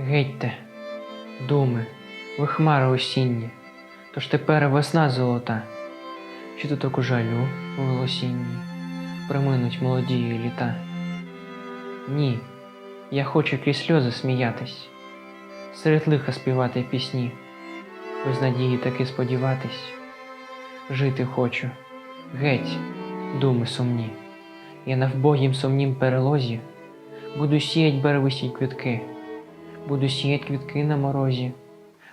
Гетьте, думи, ви хмари осінні, тож тепер весна золота, чи тут у жалю у волосінні проминуть молодії літа. Ні, я хочу крізь сльози сміятись, серед лиха співати пісні, без надії таки сподіватись. Жити хочу, геть, думи сумні. Я на вбогім сумнім перелозі буду сіять барвисті квітки, буду сіять квітки на морозі,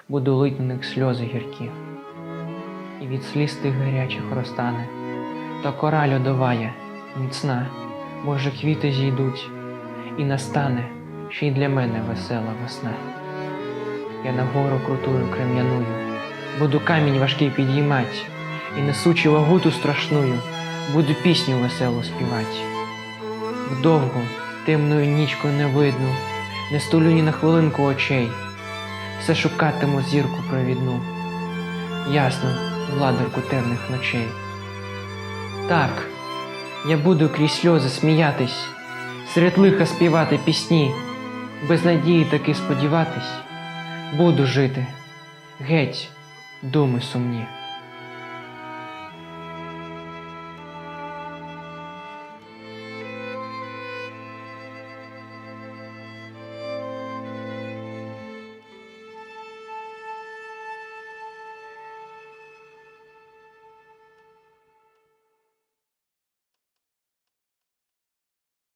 буду лить на них сльози гіркі. І від сліз тих гарячих розтане, то кора льодовая, міцна, може, квіти зійдуть, і настане ще й для мене весела весна. Я на гору крутую крем'яную, буду камінь важкий підіймать, і несучи вагу ту страшную, буду пісню веселу співать. Вдовгу, темною нічкою не видно, не стулю ні на хвилинку очей, все шукатиму зірку провідну, ясну владарку темних ночей. Так, я буду крізь сльози сміятись, серед лиха співати пісні, без надії таки сподіватись, буду жити, геть, думи сумні.